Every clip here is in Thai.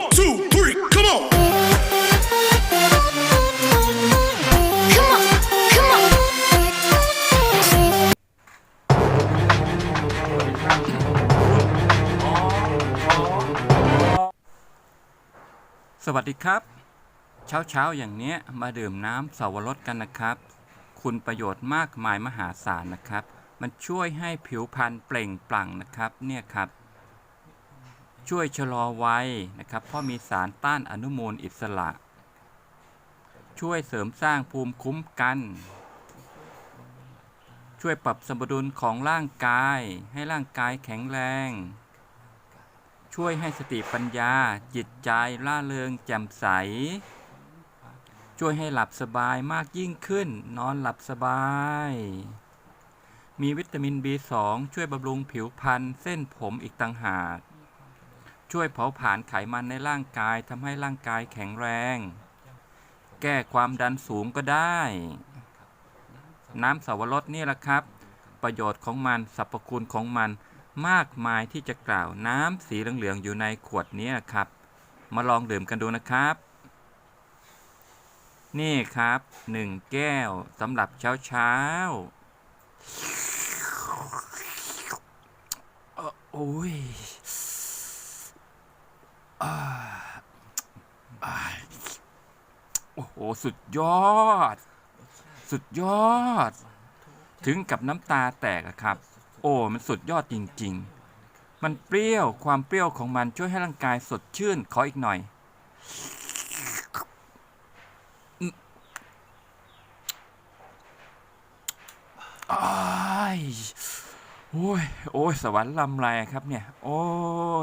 One, two, three, come on. Come on, come on. สวัสดีครับ เช้าเช้าๆอย่างเนี้ยมาดื่มน้ำสาวรสกันนะครับ คุณประโยชน์มากมายมหาศาลนะครับ มันช่วยให้ผิวพรรณเปล่งปลั่งนะครับเนี่ยครับ ช่วยชะลอวัยนะครับ เพราะมีสารต้านอนุมูลอิสระ ช่วยเสริมสร้างภูมิคุ้มกัน ช่วยปรับสมดุลของร่างกาย ให้ร่างกายแข็งแรง ช่วยให้สติปัญญา จิตใจล่าเริงแจ่มใส ช่วยให้หลับสบายมากยิ่งขึ้น นอนหลับสบายมีวิตามิน B2 ช่วยบำรุงผิวพรรณเส้นผมอีกต่างหาก ช่วยเผาผลาญไขมันในร่างกายทำให้ร่างกายแข็งแรง แก้ความดันสูงก็ได้ น้ำสาวรสนี่แหละครับ ประโยชน์ของมันสรรพคุณของมันมากมายที่จะกล่าวน้ำสีเหลืองๆอยู่ในขวดนี้ครับ มาลองดื่มกันดูนะครับ นี่ครับหนึ่งแก้วสำหรับเช้าเช้าอ่อโอ้ย โอ้โห สุดยอด สุดยอด ถึงกับน้ำตาแตกอะครับ โอ้ มันสุดยอดจริง ๆ มันเปรี้ยว ความเปรี้ยวของมันช่วยให้ร่างกายสดชื่น ขออีกหน่อยอืมอ้ายโอ้ย โอ้ย สวรรค์ลำไรครับเนี่ย โอ้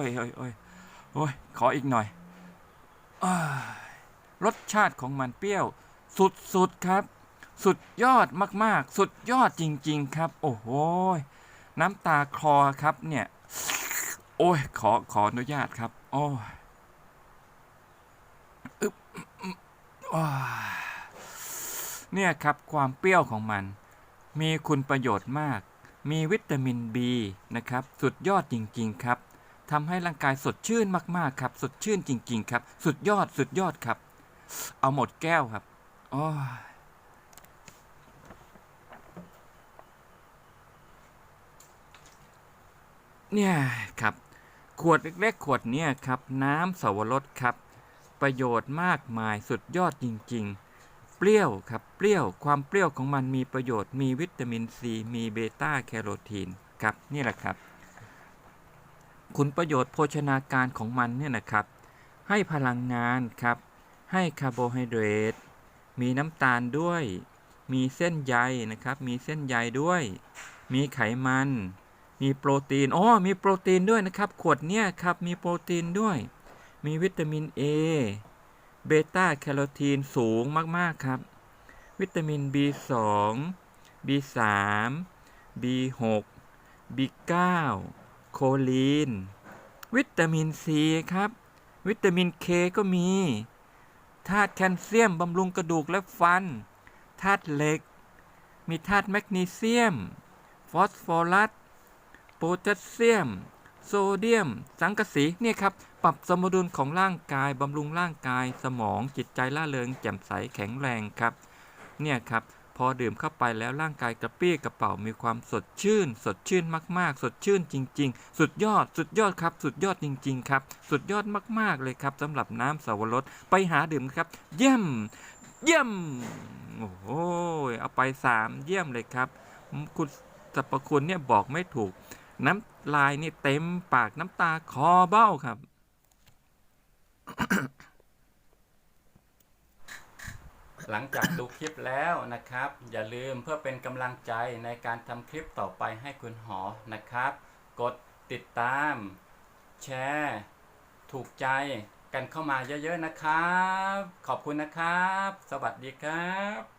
ยโอ้ยโอ้ย โอ้ย ขออีกหน่อยอรสชาติของมันเปรี้ยว สุดๆครับ สุดยอดมากๆ สุดยอดจริง ๆ ครับ โอ้โหน้ำตาคลอครับเนี่ย โอ้ย ขอขออนุญาตครับ โอ้ยอึ๊บว้ายเนี่ยครับความเปรี้ยวของมัน มีคุณประโยชน์มาก มีวิตามิน B นะครับ สุดยอดจริง ๆ ครับ ทำให้ร่างกายสดชื่นมากๆครับ สดชื่นจริง ๆ ครับ สุดยอดสุดยอดครับ เอาหมดแก้วครับโอ้เนี่ยครับ ขวดเล็กๆ ขวดเนี้ยครับ น้ำสวรสครับ ประโยชน์มากมายสุดยอดจริง ๆ เปรี้ยวครับ เปรี้ยว ความเปรี้ยวของมันมีประโยชน์ มีวิตามินซี มีเบต้าแคโรทีน ครับ นี่แหละครับ คุณประโยชน์โภชนาการของมันเนี่ยนะครับ ให้พลังงานครับ ให้คาร์โบไฮเดรต มีน้ำตาลด้วย มีเส้นใยนะครับ มีเส้นใยด้วย มีไขมัน มีโปรตีน อ๋อ มีโปรตีนด้วยนะครับ ขวดเนี้ยครับ มีโปรตีนด้วย มีวิตามิน A เบต้าแคโรทีนสูงมาก ๆ ครับ วิตามิน B2 B3 B6 B9 โคลีน วิตามิน C ครับ วิตามิน K ก็มีธาตุแคลเซียมบำรุงกระดูกและฟันธาตุเหล็ก มีธาตุแมกนีเซียม ฟอสฟอรัสโพแทสเซียม โซเดียม สังกะสีเนี่ยครับ ปรับสมดุลของร่างกายบำรุงร่างกายสมองจิตใจล่าเริงแจ่มใสแข็งแรงครับ เนี่ยครับ พอดื่มเข้าไปแล้วร่างกายกระปี้กระเป๋ามีความสดชื่น สดชื่นมาก ๆ สดชื่นจริง ๆ สุดยอดสุดยอดครับ สุดยอดจริง ๆ ครับ สุดยอดมาก ๆ เลยครับสำหรับน้ำสาวรสไปหาดื่มครับ เยี่ยม เยี่ยม โอ้โหเอาไปสามเยี่ยมเลยครับคุณสรรพคุณเนี่ยบอกไม่ถูก น้ำลายนี่เต็มปากน้ำตาคอเบ้าครับ หลังจากดูคลิปแล้วนะครับ อย่าลืมเพื่อเป็นกำลังใจในการทำคลิปต่อไปให้คุณหอนะครับ กดติดตาม แชร์ ถูกใจกันเข้ามาเยอะๆนะครับ ขอบคุณนะครับ สวัสดีครับ